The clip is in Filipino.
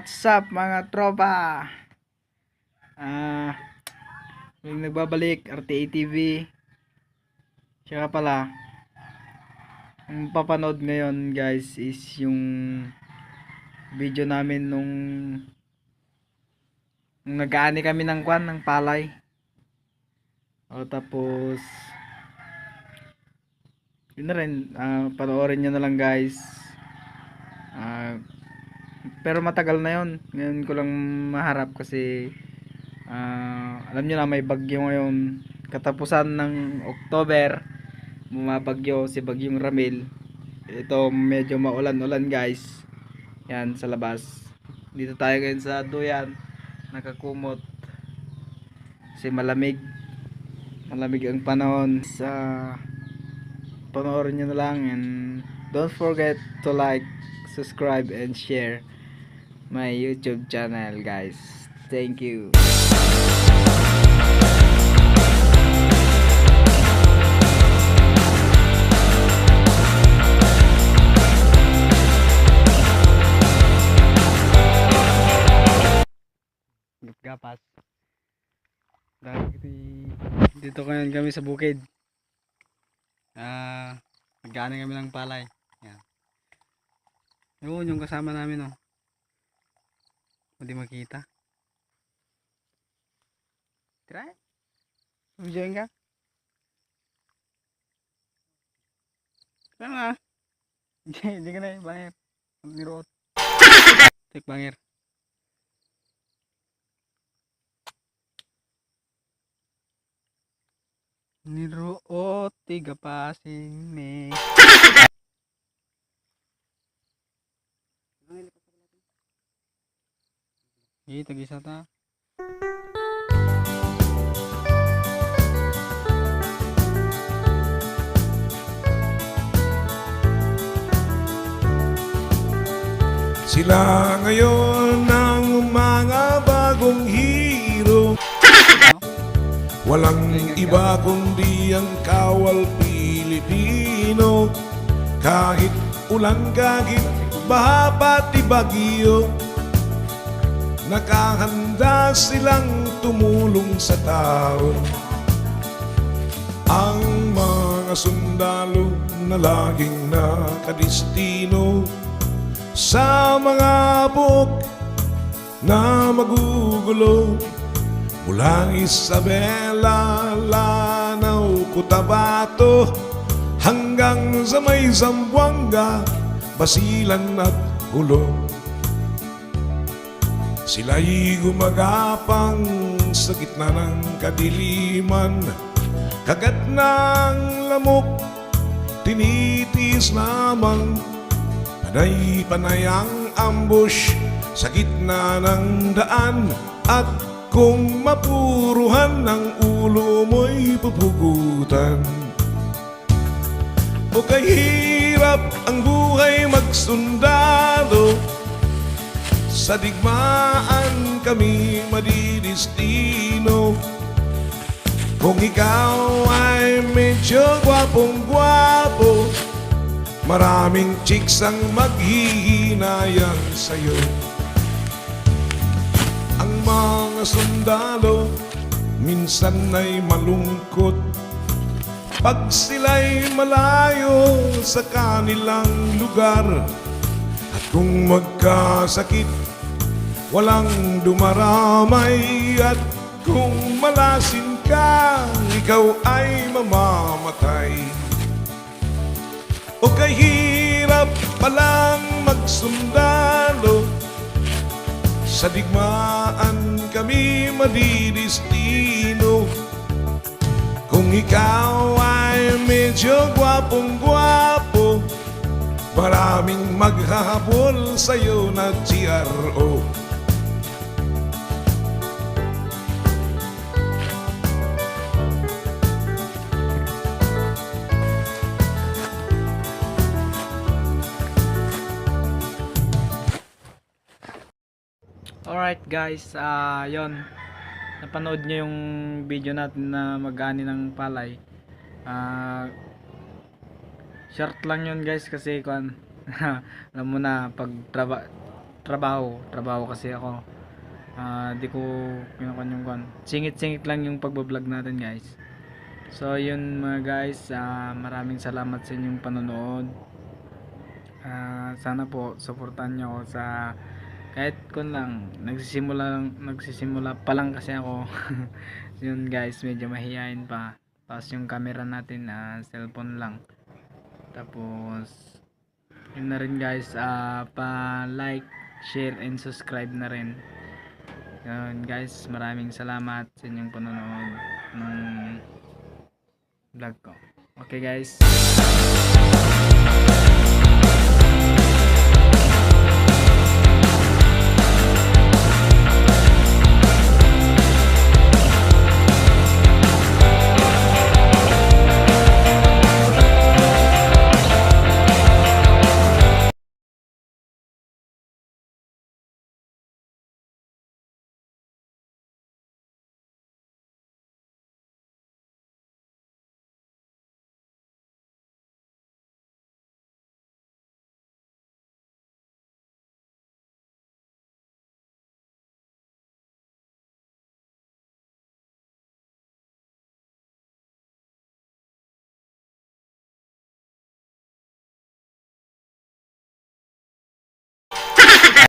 what's up mga tropa? Ah, yung nagbabalik RTA TV. Siya pala. Ang papanood ngayon guys is yung video namin nung nung nag-aani kami ng kwan ng palay. O tapos yun na rin, ah, panoorin nyo na lang guys. Ah, pero matagal na yon ngayon ko lang maharap kasi ah, alam nyo na may bagyo ngayon. Katapusan ng October bumabagyo si bagyong Ramil. Ito medyo maulan-ulan guys. Yan sa labas. Dito tayo ngayon sa duyan. Nakakumot. Kasi malamig. Malamig ang panahon. Sa panoorin nyo na lang. And don't forget to like subscribe and share my YouTube channel guys. Thank you. Gapas. Dito ngayon kami sa bukid. Ah nagkaanin kami ng palay. Yan. Yun yung kasama namin oh hindi makita try. Videoin ka na hindi ka na eh bangir niroot tik bangir. Niroot tiga pasing me Iya, tagi ta. Sila ngayon ang mga bagong hero. Walang iba kundi ang kawal Pilipino. Kahit ulan kahit baha pati bagyo Nakahanda silang tumulong sa tao. Ang mga sundalo na laging nakadistino sa mga buk na magugulo. Mula Isabela, Lanao, Cotabato Hanggang sa may Zamboanga, Basilan at Hulo Sila'y gumagapang sa gitna ng kadiliman. Kagat ng lamok, tinitiis lamang. Panay panayang ambush sa gitna ng daan. At kung mapuruhan ng ulo mo'y pupugutan. O kahirap ang buhay magsundalo Sa digmaan kami madidistino. Kung ikaw ay medyo gwapong-gwapo Maraming chicks ang maghihinayang sa'yo. Ang mga sundalo minsan ay malungkot. Pag sila'y malayo sa kanilang lugar At kung magkasakit, walang dumaramay At kung malasin ka, ikaw ay mamamatay. O kahirap palang magsundalo. Sa digmaan kami madidistino. Kung ikaw ay medyo gwapong-gwapo Maraming maghahabol sa'yo na GRO Alright guys, ah yon napanood nyo yung video natin na mag-ani ng palay. Ah short lang yun guys kasi kung alam mo na pag traba trabaho. Trabaho kasi ako. Ah, di ko kinukuha yung kwan. Singit-singit lang yung pagbablog natin guys. So yun mga guys, ah, maraming salamat sa inyong panonood. Ah, sana po suportahan ako sa kahit kun lang nagsisimula nagsisimula pa lang kasi ako. yun guys, medyo mahihain pa. Tapos yung camera natin ah, cellphone lang. Tapos yun na rin guys, ah, pa like, share and subscribe na rin. Yun guys, maraming salamat sa inyong panonood ng vlog ko. Okay guys.